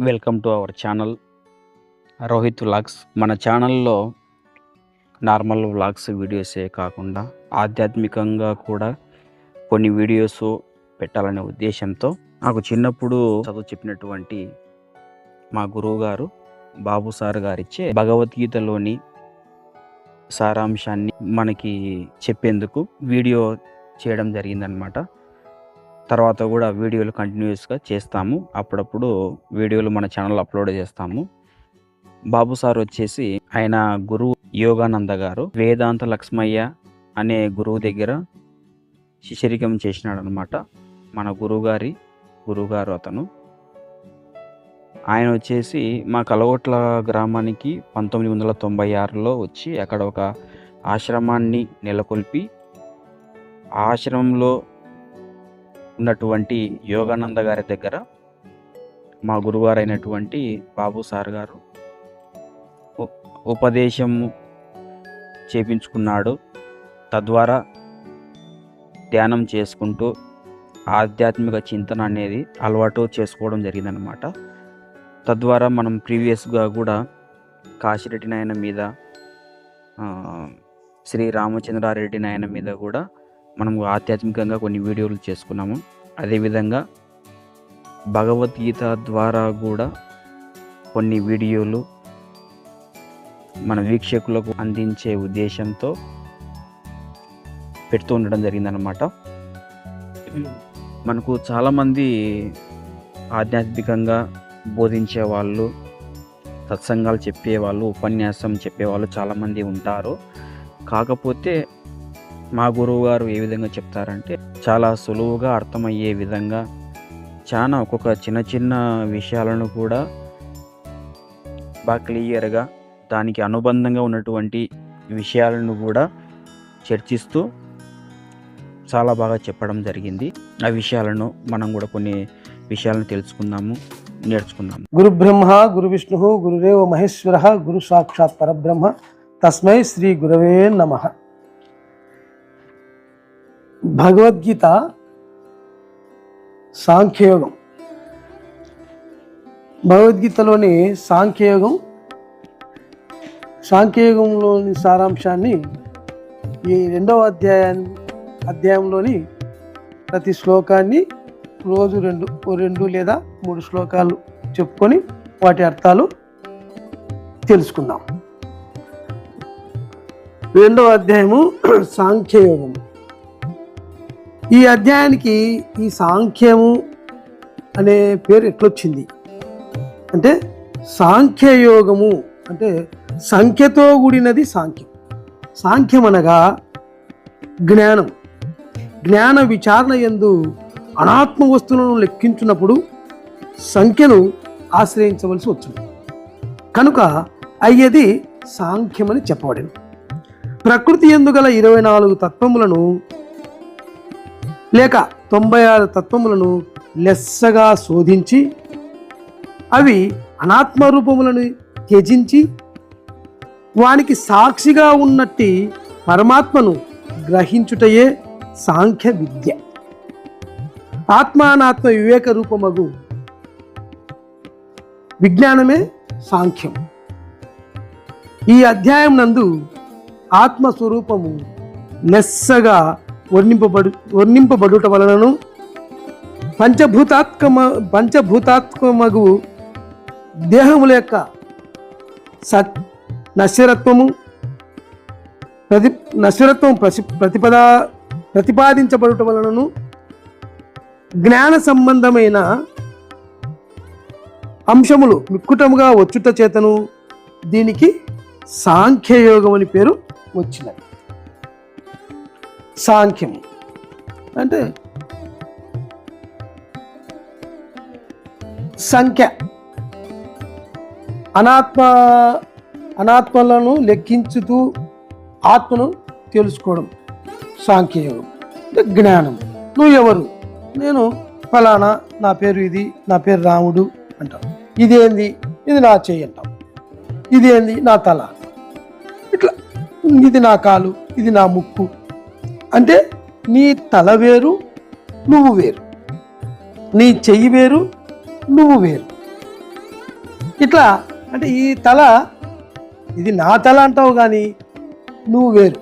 Welcome to our channel Rohit vlogs. మన ఛానల్లో normal vlogs వీడియోసే కాకుండా ఆధ్యాత్మికంగా కూడా కొన్ని వీడియోస్ పెట్టాలనే ఉద్దేశంతో నాకు చిన్నప్పుడు చదువు చెప్పినటువంటి మా గురువు గారు బాబు సార్ గారిచ్చే భగవద్గీతలోని సారాంశాన్ని మనకి చెప్పేందుకు వీడియో చేయడం జరిగిందనమాట తర్వాత కూడా వీడియోలు కంటిన్యూస్గా చేస్తాము. అప్పుడప్పుడు వీడియోలు మన ఛానల్ అప్లోడ్ చేస్తాము. బాబు సార్ వచ్చేసి ఆయన గురువు యోగానంద గారు వేదాంత లక్ష్మయ్య అనే గురువు దగ్గర శిశరికం చేసినాడు అనమాట మన గురువుగారి గురువుగారు అతను. ఆయన వచ్చేసి మా కలవట్ల గ్రామానికి పంతొమ్మిది వందల తొంభై ఆరులో వచ్చి అక్కడ ఒక ఆశ్రమాన్ని నెలకొల్పి ఆశ్రమంలో ఉన్నటువంటి యోగానంద గారి దగ్గర మా గురువారైనటువంటి బాబు సార్ గారు ఉపదేశం ఉపదేశము చేపించుకున్నాడు. తద్వారా ధ్యానం చేసుకుంటూ ఆధ్యాత్మిక చింతన అనేది అలవాటు చేసుకోవడం జరిగిందనమాట తద్వారా మనం ప్రీవియస్గా కూడా కాశిరెడ్డి నాయన మీద శ్రీ రామచంద్రారెడ్డి నాయన మీద కూడా మనం ఆధ్యాత్మికంగా కొన్ని వీడియోలు చేసుకున్నాము. అదేవిధంగా భగవద్గీత ద్వారా కూడా కొన్ని వీడియోలు మన వీక్షకులకు అందించే ఉద్దేశంతో పెడుతూ ఉండడం జరిగిందనమాట మనకు చాలామంది ఆధ్యాత్మికంగా బోధించే వాళ్ళు సత్సంగాలు చెప్పేవాళ్ళు ఉపన్యాసం చెప్పేవాళ్ళు చాలామంది ఉంటారు. కాకపోతే మా గురువు గారు ఏ విధంగా చెప్తారంటే చాలా సులువుగా అర్థమయ్యే విధంగా చాలా ఒక్కొక్క చిన్న చిన్న విషయాలను కూడా బాగా క్లియర్గా దానికి అనుబంధంగా ఉన్నటువంటి విషయాలను కూడా చర్చిస్తూ చాలా బాగా చెప్పడం జరిగింది. ఆ విషయాలను మనం కూడా కొన్ని విషయాలను తెలుసుకుందాము నేర్చుకుందాము. గురు బ్రహ్మ గురు విష్ణు గురుదేవ మహేశ్వర గురు సాక్షాత్ పరబ్రహ్మ తస్మై శ్రీ గురవే నమ. భగవద్గీత సాంఖ్యయోగం. భగవద్గీతలోని సాంఖ్యయోగం సాంఖ్యయోగంలోని సారాంశాన్ని ఈ రెండవ అధ్యాయాన్ని అధ్యాయంలోని ప్రతి శ్లోకాన్ని రోజు రెండు ఓ రెండు లేదా మూడు శ్లోకాలు చెప్పుకొని వాటి అర్థాలు తెలుసుకుందాం. రెండవ అధ్యాయము సాంఖ్యయోగం. ఈ అధ్యాయానికి ఈ సాంఖ్యము అనే పేరు ఎట్లొచ్చింది? అంటే సాంఖ్యయోగము అంటే సంఖ్యతో కూడినది సాంఖ్యం. సాంఖ్యం అనగా జ్ఞానం. జ్ఞాన విచారణ ఎందు అనాత్మ వస్తువులను లెక్కించున్నప్పుడు సంఖ్యను ఆశ్రయించవలసి వచ్చింది కనుక అయ్యేది సాంఖ్యమని చెప్పబడింది ప్రకృతి ఎందుగల ఇరవై నాలుగు తత్వములను లేక తొంభై ఆరు తత్వములను లెస్సగా శోధించి అవి అనాత్మ రూపములను త్యజించి వానికి సాక్షిగా ఉన్నట్టి పరమాత్మను గ్రహించుటయే సాంఖ్య విద్య. ఆత్మానాత్మ వివేక రూపమగు విజ్ఞానమే సాంఖ్యం. ఈ అధ్యాయం నందు ఆత్మస్వరూపము లెస్సగా వర్ణింపబడు వర్ణింపబడుట వలనను పంచభూతాత్మ పంచభూతాత్మగు దేహముల యొక్క సత్ నశ్వరత్వము ప్రతి నశ్వరత్వం ప్రసి ప్రతిపదా ప్రతిపాదించబడుట వలనను జ్ఞాన సంబంధమైన అంశములు మిక్కుటముగా వచ్చుట చేతను దీనికి సాంఖ్యయోగం అని పేరు వచ్చినది. సాంఖ్యం అంటే సంఖ్య. అనాత్మ అనాత్మలను లెక్కించుతూ ఆత్మను తెలుసుకోవడం. సాంఖ్యయోగం అంటే జ్ఞానం. నువ్వు ఎవరు? నేను ఫలానా నా పేరు ఇది నా పేరు రాముడు అంటాం ఇదేంది? ఇది నా చెయ్యి అంటాం ఇదేంది? నా తల. ఇట్లా ఇది నా కాలు ఇది నా ముక్కు. అంటే నీ తల వేరు నువ్వు వేరు. నీ చెయ్యి వేరు నువ్వు వేరు. ఇట్లా అంటే ఈ తల ఇది నా తల అంటావు కానీ నువ్వు వేరు.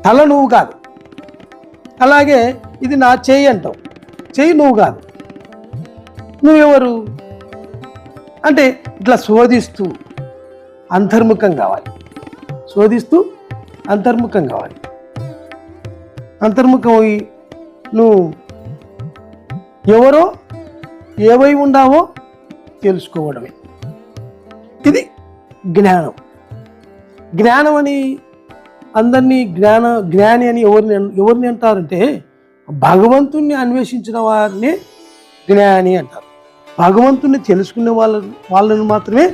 తల నువ్వు కాదు. అలాగే ఇది నా చెయ్యి అంటావు. చెయ్యి నువ్వు కాదు. నువ్వెవరు? అంటే ఇట్లా శోధిస్తూ అంతర్ముఖం కావాలి. శోధిస్తూ అంతర్ముఖం కావాలి. అంతర్ముఖం అయి నువ్వు ఎవరో ఏవై ఉండావో తెలుసుకోవడమే. ఇది జ్ఞానం. జ్ఞానం అని అందరినీ జ్ఞాన జ్ఞాని అని ఎవరిని ఎవరిని అంటారంటే భగవంతుణ్ణి అన్వేషించిన వారిని జ్ఞాని అంటారు. భగవంతుణ్ణి తెలుసుకునే వాళ్ళ వాళ్ళని మాత్రమే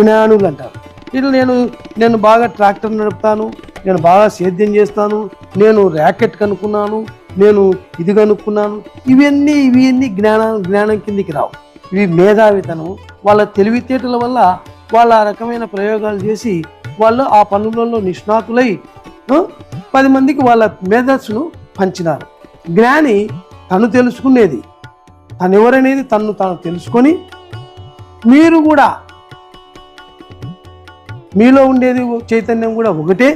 జ్ఞానులు అంటారు. ఇట్లా నేను నేను బాగా ట్రాక్టర్ నడుపుతాను నేను బాగా సేద్యం చేస్తాను నేను ర్యాకెట్ కనుక్కున్నాను నేను ఇది కనుక్కున్నాను. ఇవన్నీ ఇవన్నీ జ్ఞానం జ్ఞానం కిందికి రావు. ఇవి మేధావితనం. వాళ్ళ తెలివితేటల వల్ల వాళ్ళ ఆ రకమైన ప్రయోగాలు చేసి వాళ్ళు ఆ పనులలో నిష్ణాతులై పది మందికి వాళ్ళ మేధస్సును పంచినారు. జ్ఞాని తను తెలుసుకునేది. తను ఎవరనేది తను తాను తెలుసుకొని మీరు కూడా మీలో ఉండేది చైతన్యం కూడా ఒకటే.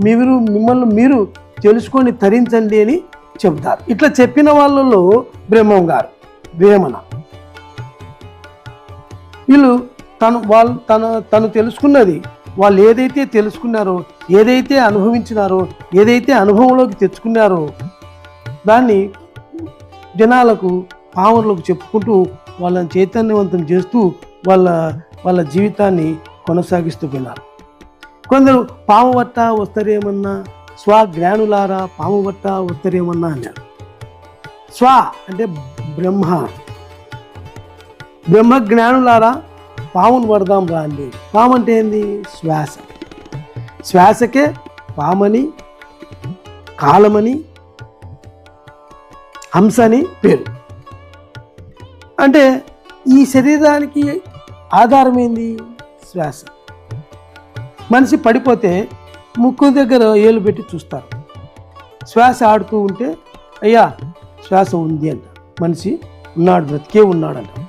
మీరు మిమ్మల్ని మీరు తెలుసుకొని తరించండి అని చెబుతారు. ఇట్లా చెప్పిన వాళ్ళలో బ్రహ్మం గారు వేమన. వీళ్ళు తను వాళ్ళు తను తను తెలుసుకున్నది వాళ్ళు ఏదైతే తెలుసుకున్నారో ఏదైతే అనుభవించినారో ఏదైతే అనుభవంలోకి తెచ్చుకున్నారో దాన్ని జనాలకు పావులకు చెప్పుకుంటూ వాళ్ళని చైతన్యవంతం చేస్తూ వాళ్ళ వాళ్ళ జీవితాన్ని కొనసాగిస్తూ పోయినారు. కొందరు పాము వట్ట వస్తారేమన్నా? స్వజ్ఞానులారా పాము వట్ట వస్తారేమన్నా అన్నారు. స్వ అంటే బ్రహ్మ. బ్రహ్మ జ్ఞానులారా పామును పడదాం రా అండి పాము అంటే ఏంది? శ్వాస. శ్వాసకే పామని కాలమని హంసని పేరు. అంటే ఈ శరీరానికి ఆధారం ఏంది శ్వాస. మనిషి పడిపోతే ముక్కు దగ్గర ఏలు పెట్టి చూస్తారు. శ్వాస ఆడుతూ ఉంటే అయ్యా శ్వాస ఉంది అంట. మనిషి ఉన్నాడు బ్రతికే ఉన్నాడంట.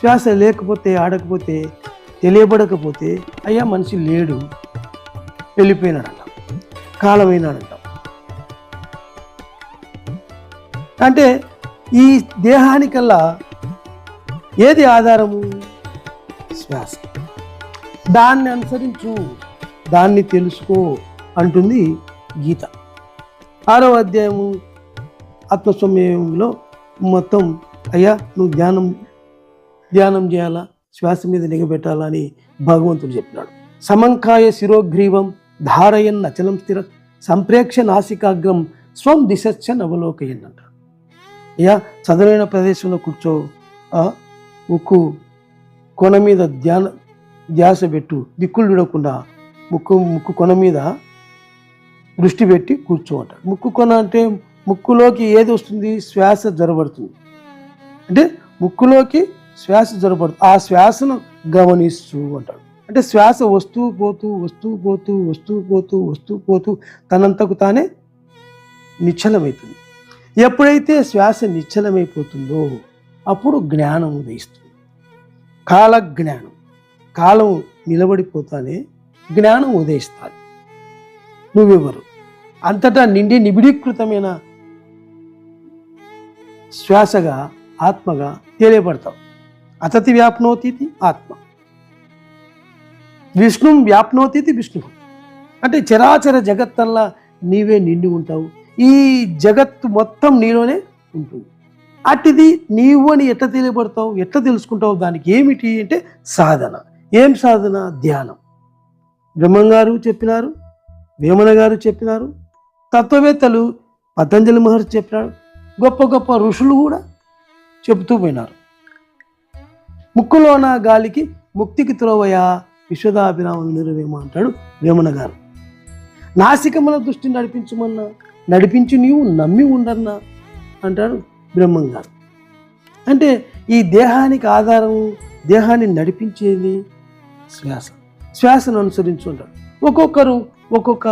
శ్వాస లేకపోతే ఆడకపోతే తెలియబడకపోతే అయ్యా మనిషి లేడు. వెళ్ళిపోయినాడంట. కాలమైనాడంట. అంటే ఈ దేహానికల్లా ఏది ఆధారము? శ్వాస. దాన్ని అనుసరించు. దాన్ని తెలుసుకో అంటుంది గీత. ఆరవ అధ్యాయము ఆత్మసమయంలో మొత్తం అయ్యా నువ్వు ధ్యానం ధ్యానం చేయాలా? శ్వాస మీద నిగబెట్టాలా అని భగవంతుడు చెప్పినాడు. సమంకాయ శిరోగ్రీవం ధారయన్ అచలం స్థిర సంప్రేక్ష నాసికాగ్రం స్వం దిశచ్చన్ అవలోకయన్ అంటారు అయ్యా చదువైన ప్రదేశంలో కూర్చో. ఆ, కొన మీద ధ్యాన ధ్యాస పెట్టు దిక్కులు విడకుండా ముక్కు ముక్కు కొన మీద దృష్టి పెట్టి కూర్చోంటాడు ముక్కు కొన అంటే ముక్కులోకి ఏది వస్తుంది? శ్వాస జొరబడుతుంది. అంటే ముక్కులోకి శ్వాస జొరబడుతుంది. ఆ శ్వాసను గమనిస్తూ అంటాడు అంటే శ్వాస వస్తూ పోతూ వస్తూ పోతూ వస్తూ పోతూ వస్తూ పోతూ తనంతకు తానే నిశ్చలమవుతుంది ఎప్పుడైతే శ్వాస నిశ్చలమైపోతుందో అప్పుడు జ్ఞానం ఉదయిస్తుంది. కాల జ్ఞానం కాలం నిలబడిపోతానే జ్ఞానం ఉదయిస్తుంది నువ్వెవరు? అంతటా నిండి నిబిడీకృతమైన శ్వాసగా ఆత్మగా తెలియబడతావు. అతతి వ్యాప్నోతిథి ఆత్మ. విష్ణు వ్యాప్నోతిథి విష్ణు. అంటే చరాచర జగత్తల్లా నీవే నిండి ఉంటావు. ఈ జగత్తు మొత్తం నీలోనే ఉంటుంది. అటుది నీవు అని ఎట్లా తెలియబడతావు ఎట్లా తెలుసుకుంటావు దానికి ఏమిటి అంటే సాధన. ఏం సాధన? ధ్యానం. బ్రహ్మంగారు చెప్పినారు వేమన గారు చెప్పినారు తత్వవేత్తలు పతంజలి మహర్షి చెప్పినారు గొప్ప గొప్ప ఋషులు కూడా చెబుతూ పోయినారు. ముక్కులోన గాలికి ముక్తికి త్రోవయా విశ్వదాభిరామం నిర్వేమ అంటాడు వేమన గారు. నాసికముల దృష్టి నడిపించమన్నా నడిపించి నీవు నమ్మి ఉండన్నా అంటాడు బ్రహ్మం గారు. అంటే ఈ దేహానికి ఆధారం దేహాన్ని నడిపించేది శ్వాస. శ్వాసను అనుసరించి ఉంటారు. ఒక్కొక్కరు ఒక్కొక్క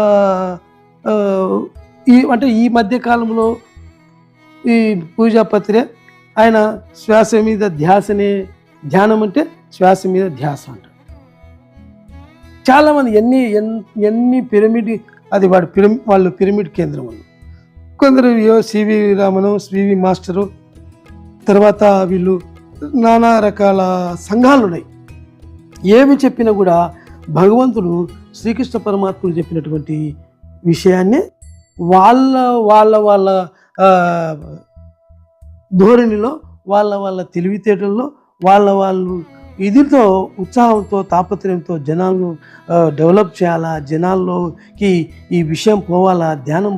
ఈ అంటే ఈ మధ్య కాలంలో ఈ పూజాపత్రే ఆయన శ్వాస మీద ధ్యాసనే ధ్యానం అంటే శ్వాస మీద ధ్యాస అంటారు. చాలామంది ఎన్ని ఎన్ని పిరమిడ్ అది వాడు పిరమి వాళ్ళు పిరమిడ్ కేంద్రం ఉంది కొందరు ఏ సివి రామను సివి మాస్టరు తర్వాత వీళ్ళు నానా రకాల సంఘాలు ఉన్నాయి ఏమి చెప్పినా కూడా భగవంతుడు శ్రీకృష్ణ పరమాత్ముడు చెప్పినటువంటి విషయాన్ని వాళ్ళ వాళ్ళ వాళ్ళ ధోరణిలో వాళ్ళ వాళ్ళ తెలివితేటల్లో వాళ్ళ వాళ్ళు ఇదితో ఉత్సాహంతో తాపత్రయంతో జనాలను డెవలప్ చేయాలా జనాల్లోకి ఈ విషయం పోవాలా ధ్యానం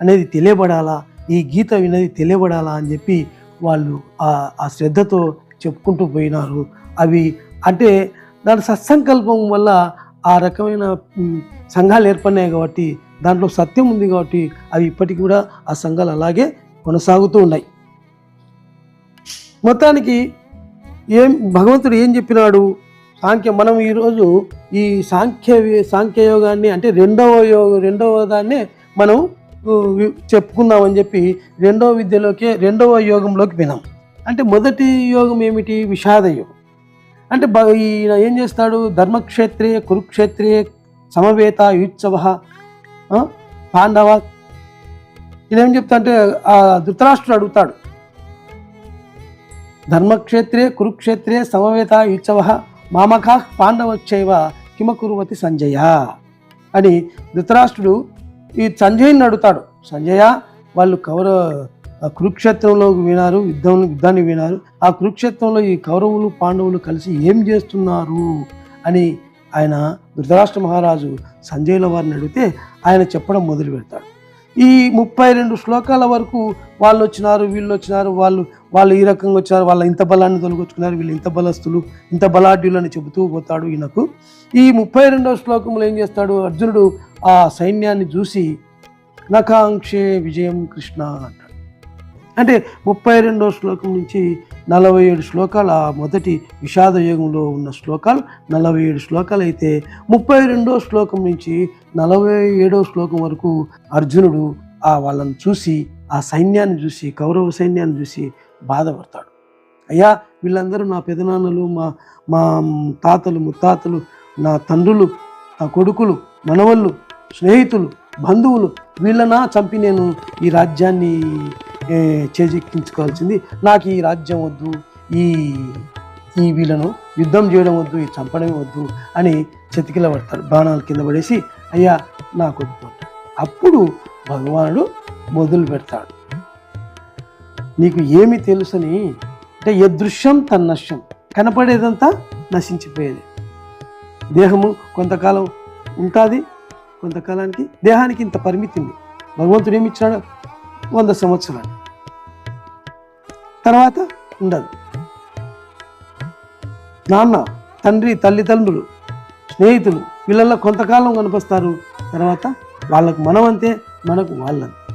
అనేది తెలియబడాలా ఈ గీత అనేది తెలియబడాలా అని చెప్పి వాళ్ళు ఆ శ్రద్ధతో చెప్పుకుంటూ పోయినారు. అవి అంటే దాని సత్సంకల్పం వల్ల ఆ రకమైన సంఘాలు ఏర్పడినాయి కాబట్టి దాంట్లో సత్యం ఉంది కాబట్టి అవి ఇప్పటికి కూడా ఆ సంఘాలు అలాగే కొనసాగుతూ ఉన్నాయి. మొత్తానికి ఏం భగవంతుడు ఏం చెప్పినాడు? సాంఖ్య మనం ఈరోజు ఈ సాంఖ్య సాంఖ్యయోగాన్ని సాంఖ్య యోగాన్ని అంటే రెండవ యోగ రెండవ దాన్నే మనం చెప్పుకుందామని చెప్పి రెండవ విద్యలోకి రెండవ యోగంలోకి వినాం అంటే మొదటి యోగం ఏమిటి? విషాద యోగం. అంటే ఈయన ఏం చేస్తాడు? ధర్మక్షేత్రే కురుక్షేత్రే సమవేత యుత్సవ పాండవ. ఇదేం చెప్తా అంటే ఆ ధృతరాష్ట్రుడు అడుగుతాడు. ధర్మక్షేత్రే కురుక్షేత్రే సమవేత యుత్సవ మామకా పాండవచ్చైవ కిమకురువతి సంజయ అని ధృతరాష్ట్రుడు ఈ సంజయ్ని అడుగుతాడు. సంజయ వాళ్ళు కౌరవ కురుక్షేత్రంలో వినారు యుద్ధం యుద్ధాన్ని వినారు. ఆ కురుక్షేత్రంలో ఈ కౌరవులు పాండవులు కలిసి ఏం చేస్తున్నారు అని ఆయన ధృతరాష్ట్ర మహారాజు సంజయుల వారిని అడిగితే ఆయన చెప్పడం మొదలు పెడతాడు. ఈ ముప్పై రెండు శ్లోకాల వరకు వాళ్ళు వచ్చినారు వీళ్ళు వచ్చినారు వాళ్ళు వాళ్ళు ఈ రకంగా వచ్చారు వాళ్ళ ఇంత బలాన్ని తొలగొచ్చుకున్నారు వీళ్ళు ఇంత బలస్తులు ఇంత బలాఢ్యులు అని చెబుతూ పోతాడు ఈయనకు. ఈ ముప్పై రెండవ శ్లోకంలో ఏం చేస్తాడు? అర్జునుడు ఆ సైన్యాన్ని చూసి నకాంక్షే విజయం కృష్ణ అంటాడు. అంటే ముప్పై రెండో శ్లోకం నుంచి నలభై ఏడు శ్లోకాలు ఆ మొదటి విషాద యుగంలో ఉన్న శ్లోకాలు నలభై ఏడు శ్లోకాలు అయితే ముప్పై రెండో శ్లోకం నుంచి నలభై ఏడో శ్లోకం వరకు అర్జునుడు ఆ వాళ్ళని చూసి ఆ సైన్యాన్ని చూసి కౌరవ సైన్యాన్ని చూసి బాధపడతాడు. అయ్యా వీళ్ళందరూ నా పెదనాన్నలు మా మా తాతలు ముత్తాతలు నా తండ్రులు నా కొడుకులు మనవళ్ళు స్నేహితులు బంధువులు వీళ్ళనా చంపి నేను ఈ రాజ్యాన్ని చేజిక్కించుకోవాల్సింది. నాకు ఈ రాజ్యం వద్దు ఈ ఈ వీళ్ళను యుద్ధం చేయడం వద్దు ఈ చంపడం వద్దు అని చతికిల పడతాడు బాణాలు కింద పడేసి అయ్యా నాకు వద్దు అప్పుడు భగవానుడు మొదలు పెడతాడు. నీకు ఏమి తెలుసని? అంటే యదృశ్యం తన్నశ్యం. కనపడేదంతా నశించిపోయేది. దేహము కొంతకాలం ఉంటుంది కొంతకాలానికి దేహానికి ఇంత పరిమితి ఉంది. భగవంతుడు ఏమిచ్చాడు వంద సంవత్సరాలు. తర్వాత ఉండదు. నాన్న తండ్రి తల్లిదండ్రులు స్నేహితులు వీళ్ళల్లో కొంతకాలం కనిపిస్తారు తర్వాత వాళ్ళకు మనం అంతే మనకు వాళ్ళంతే.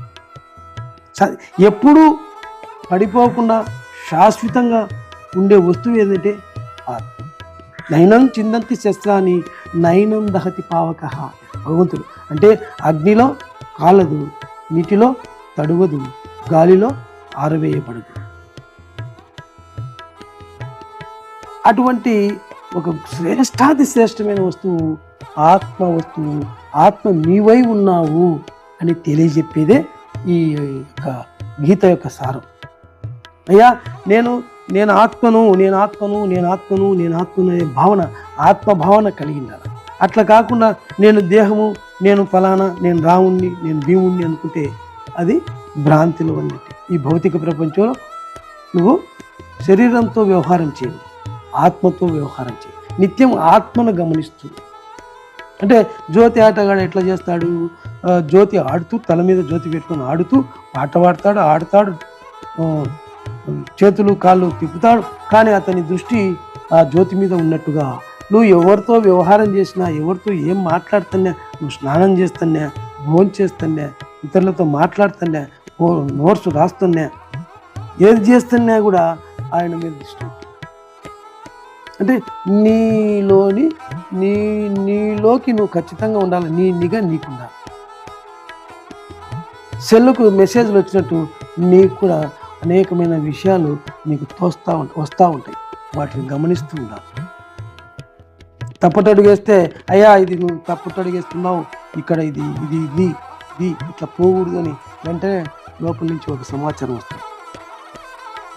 ఎప్పుడూ పడిపోకుండా శాశ్వతంగా ఉండే వస్తువు ఏంటంటే ఆత్మ. నైనం చిందంతి శస్త్రాన్ని నైనం దహతి పావక భగవంతుడు. అంటే అగ్నిలో కాలదు నీటిలో తడువదు. గాలిలో ఆరవేయబడదు. అటువంటి ఒక శ్రేష్టాది శ్రేష్టమైన వస్తువు ఆత్మ వస్తువు ఆత్మ నీవై ఉన్నావు అని తెలియజెప్పేదే ఈ యొక్క గీత యొక్క సారం. అయ్యా నేను నేను ఆత్మను నేను ఆత్మను నేను ఆత్మను నేను ఆత్మను అనే భావన ఆత్మ భావన కలిగి ఉండాలి. అట్లా కాకుండా నేను దేహము నేను ఫలానా నేను రాముణ్ణి నేను భీముణ్ణి అనుకుంటే అది భ్రాంతిలో అన్నట్టు ఈ భౌతిక ప్రపంచంలో నువ్వు శరీరంతో వ్యవహారం చేయవు ఆత్మతో వ్యవహారం చేయి నిత్యం ఆత్మను గమనిస్తూ. అంటే జ్యోతి ఆటగాడు ఎట్లా చేస్తాడు? జ్యోతి ఆడుతూ తల మీద జ్యోతి పెట్టుకొని ఆడుతూ పాట పాడతాడు ఆడతాడు చేతులు కాళ్ళు తిప్పుతాడు. కానీ అతని దృష్టి ఆ జ్యోతి మీద ఉన్నట్టుగా నువ్వు ఎవరితో వ్యవహారం చేసినా ఎవరితో ఏం మాట్లాడుతున్నా నువ్వు స్నానం చేస్తున్నా భోజనం చేస్తున్నా ఇతరులతో మాట్లాడుతున్నా నోట్స్ రాస్తున్నా ఏది చేస్తున్నా కూడా ఆయన మీద దృష్టి అంటే నీలోని నీ నీలోకి నువ్వు ఖచ్చితంగా ఉండాలి నీ నిఘా నీకు సెల్కు సెల్లుకు మెసేజ్లు వచ్చినట్టు నీకు కూడా అనేకమైన విషయాలు నీకు తోస్తూ ఉంటాయి వస్తూ ఉంటాయి. వాటిని గమనిస్తూ ఉండాలి. తప్పటడుగేస్తే అయ్యా ఇది నువ్వు తప్పటడుగేస్తున్నావు ఇక్కడ ఇది ఇది ఇది ఇది ఇట్లా పోకూడదు అని వెంటనే లోపల నుంచి ఒక సమాచారం వస్తుంది.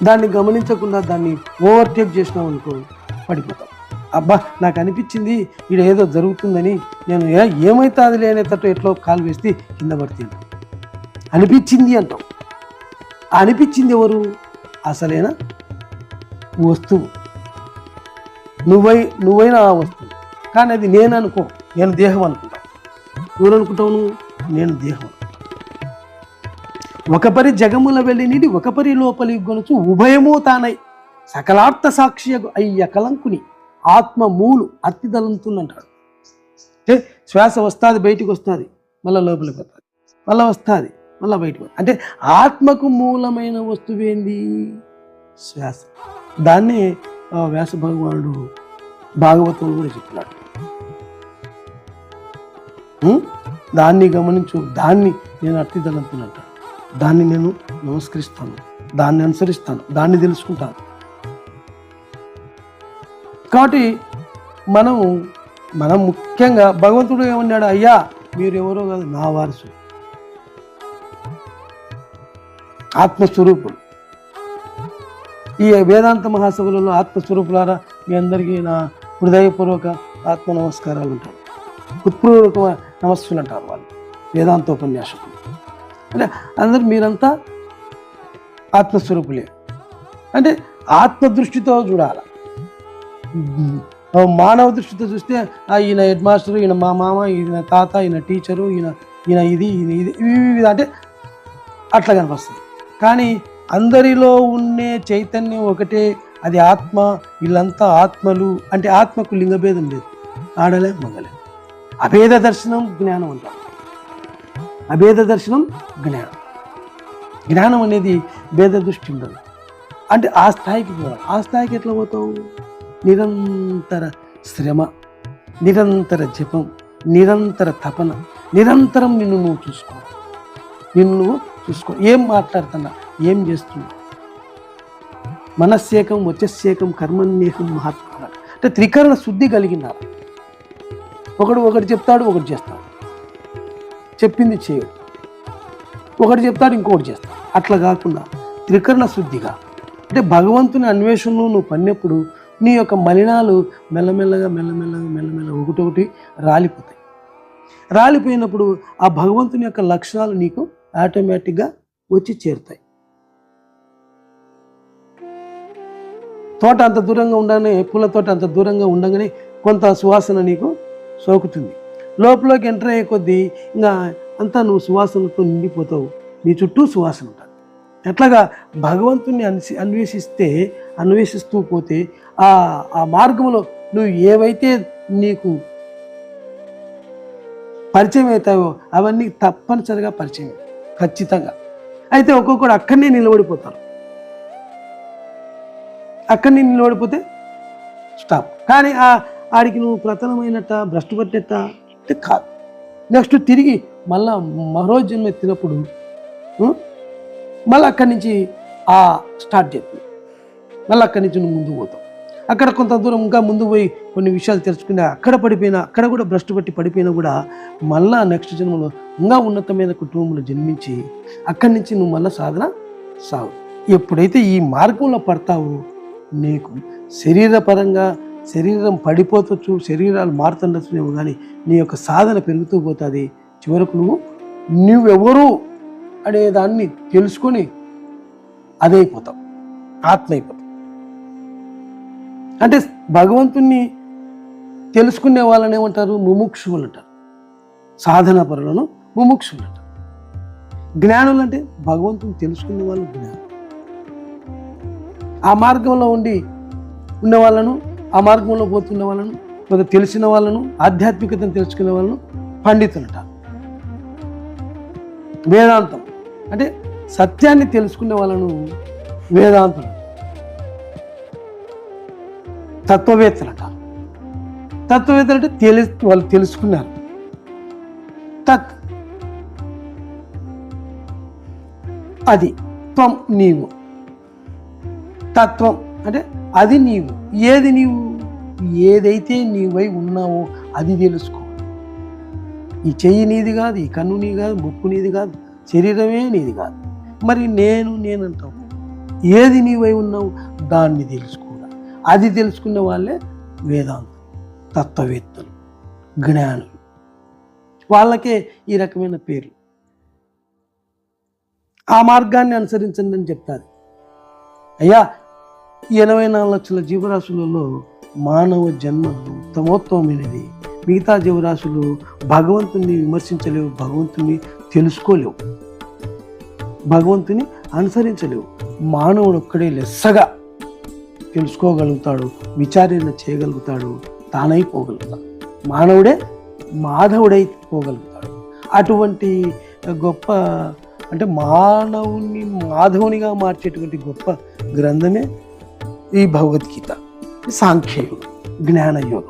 దాన్ని గమనించకుండా దాన్ని ఓవర్టేక్ చేసినాం అనుకో పడిపోతాం. అబ్బా నాకు అనిపించింది ఇక్కడ ఏదో జరుగుతుందని నేను ఏ లేనేటట్టు ఎట్లో కాలు వేస్తే కింద పడితే. అనిపించింది అంటాం. అనిపించింది ఎవరు? అసలైన? వస్తువు. నువ్వై నువ్వైనా ఆ వస్తువు. కానీ అది నేను అనుకో నేను దేహం అనుకుంటా. ఎవరు అనుకుంటావు నువ్వు? నేను దేహం. ఒకపరి జగముల వెళ్ళి నీడి ఒకపరి లోపలి గొలుచు ఉభయము తానై సకలార్థ సాక్షి అయ్య కలంకుని ఆత్మ మూలు అత్తిదలంతుందంటాడు అంటే శ్వాస వస్తుంది బయటికి వస్తుంది మళ్ళీ లోపలికి వస్తుంది మళ్ళీ వస్తుంది మళ్ళీ బయటకు అంటే ఆత్మకు మూలమైన వస్తువు ఏంది? శ్వాస. దాన్ని వ్యాస భగవానుడు భాగవతంలో కూడా చెప్పినాడు. దాన్ని గమనించు దాన్ని నేను అర్థిదలంతునంటాడు దాన్ని నేను నమస్కరిస్తాను దాన్ని అనుసరిస్తాను దాన్ని తెలుసుకుంటాను. కాబట్టి మనం మనం ముఖ్యంగా భగవంతుడు ఏమన్నాడు అయ్యా మీరు ఎవరో కాదు నా వారసు ఆత్మస్వరూపుడు. ఈ వేదాంత మహాసభలలో ఆత్మస్వరూపులారా మీ అందరికీ నా హృదయపూర్వక ఆత్మ నమస్కారాలు ఉంటాయి. ఉత్పూర్వక నమస్సులు అంటారు వాళ్ళు వేదాంతోపన్యాసకులు. అంటే అందరు మీరంతా ఆత్మస్వరూపులే. అంటే ఆత్మ దృష్టితో చూడాలి? మానవ దృష్టితో చూస్తే ఆ, ఈయన హెడ్ మాస్టర్ ఈయన మా మామ ఈయన తాత ఈయన టీచరు ఈయన ఈయన ఇది ఈయన ఇది ఇవి అంటే అట్లా కనిపిస్తుంది కానీ అందరిలో ఉండే చైతన్యం ఒకటే అది ఆత్మ వీళ్ళంతా ఆత్మలు అంటే ఆత్మకు లింగభేదం లేదు. ఆడలే మగలే. అభేద దర్శనం జ్ఞానం అంటాం అభేద దర్శనం జ్ఞానం. జ్ఞానం అనేది భేద దృష్టి ఉండదు. అంటే ఆ స్థాయికి పోవాలి. ఆ స్థాయికి ఎట్లా పోతావు? నిరంతర శ్రమ నిరంతర జపం నిరంతర తపన నిరంతరం నిన్ను నువ్వు చూసుకో. నిన్ను నువ్వు చూసుకో. ఏం మాట్లాడుతున్నా ఏం చేస్తున్నా. మనస్సేకం వచ్చస్సేకం కర్మన్యేకం మహాత్మ అంటే త్రికరణ శుద్ధి కలిగినారు ఒకడు ఒకటి చెప్తాడు ఒకటి చేస్తాడు. చెప్పింది చేయడు. ఒకటి చెప్తాడు ఇంకొకటి చేస్తాడు. అట్లా కాకుండా త్రికరణ శుద్ధిగా. అంటే భగవంతుని అన్వేషణలో నువ్వు పడినప్పుడు నీ యొక్క మలినాలు మెల్లమెల్లగా మెల్లమెల్లగా మెల్లమెల్లగా ఒకటొకటి రాలిపోతాయి. రాలిపోయినప్పుడు ఆ భగవంతుని యొక్క లక్షణాలు నీకు ఆటోమేటిక్గా వచ్చి చేరుతాయి. తోట అంత దూరంగా ఉండగానే పూల తోట అంత దూరంగా ఉండగానే కొంత సువాసన నీకు సోకుతుంది. లోపలికి ఎంటర్ అయ్యే కొద్దీ ఇంకా అంతా నువ్వు సువాసనతో నిండిపోతావు. నీ చుట్టూ సువాసన ఉంటుంది. ఎట్లాగా భగవంతుని అన్సి అన్వేషిస్తే అన్వేషిస్తూ పోతే ఆ ఆ మార్గంలో నువ్వు ఏవైతే నీకు పరిచయం అవుతావో అవన్నీ తప్పనిసరిగా పరిచయం ఖచ్చితంగా. అయితే ఒక్కొక్కడు అక్కడనే నిలబడిపోతారు. అక్కడనే నిలబడిపోతే స్టాప్. కానీ ఆ ఆడికి నువ్వు ప్రధానమైనట్ట భ్రష్టు పట్టినట్ట అంటే కాదు. నెక్స్ట్ తిరిగి మళ్ళా మరో జన్మ ఎత్తినప్పుడు మళ్ళీ అక్కడి నుంచి ఆ స్టార్ట్ చేస్తుంది మళ్ళీ అక్కడి నుంచి నువ్వు ముందుకు పోతావు. అక్కడ కొంత దూరం ఇంకా ముందు పోయి కొన్ని విషయాలు తెలుసుకుని అక్కడ పడిపోయినా అక్కడ కూడా భ్రష్టు పట్టి పడిపోయినా కూడా మళ్ళా నెక్స్ట్ జన్మలో ఇంకా ఉన్నతమైన కుటుంబంలో జన్మించి అక్కడి నుంచి నువ్వు మళ్ళీ సాధన సాగు. ఎప్పుడైతే ఈ మార్గంలో పడతావో నీకు శరీరపరంగా శరీరం పడిపోతచ్చు శరీరాలు మారుతుండొచ్చునేమో కానీ నీ యొక్క సాధన పెరుగుతూ పోతుంది. చివరకు నువ్వు నువ్వెవరు అనే దాన్ని తెలుసుకొని అదైపోతావు. ఆత్మ అయిపోతావు అంటే భగవంతుణ్ణి తెలుసుకునే వాళ్ళని ఏమంటారు? ముముక్షువులు అంటారు సాధన పరులను ముముక్షువులు అంటారు జ్ఞానులు అంటే భగవంతుని తెలుసుకునే వాళ్ళు జ్ఞానం ఆ మార్గంలో ఉండి ఉన్న వాళ్ళను ఆ మార్గంలో పోతున్న వాళ్ళను కొంత తెలిసిన వాళ్ళను ఆధ్యాత్మికతను తెలుసుకునే వాళ్ళను పండితులట. వేదాంతం. అంటే సత్యాన్ని తెలుసుకునే వాళ్ళను వేదాంతులు తత్వవేత్తలట. తత్వవేత్తలు అంటే తెలి వాళ్ళు తెలుసుకున్నారు. తత్. అది. త్వం నీవు. తత్వం. అంటే అది నీవు. ఏది నీవు? ఏదైతే నీవై ఉన్నావో అది తెలుసుకో. ఈ చెయ్యి నీది కాదు ఈ కన్ను నీది కాదు ముక్కు నీది కాదు శరీరమే నీది కాదు. మరి నేను నేనంటావు. ఏది నీవై ఉన్నావు? దాన్ని తెలుసుకోవాలి అది తెలుసుకున్న వాళ్ళే వేదాంతం తత్వవేత్తలు జ్ఞానులు. వాళ్ళకే ఈ రకమైన పేర్లు. ఆ మార్గాన్ని అనుసరించండి అని చెప్తారు అయ్యా ఎనభై నాలుగు లక్షల జీవరాశులలో మానవ జన్మ ఉత్తమోత్తమైనది మిగతా జీవరాశులు భగవంతుని విమర్శించలేవు భగవంతుని తెలుసుకోలేవు భగవంతుని అనుసరించలేవు. మానవుడు ఒక్కడే లెస్సగా తెలుసుకోగలుగుతాడు విచారణ చేయగలుగుతాడు తానైపోగలుగుతాడు. మానవుడే మాధవుడై పోగలుగుతాడు. అటువంటి గొప్ప అంటే మానవుని మాధవునిగా మార్చేటువంటి గొప్ప గ్రంథమే ఈ భగవద్గీత సాంఖ్యయోగం జ్ఞానయోగం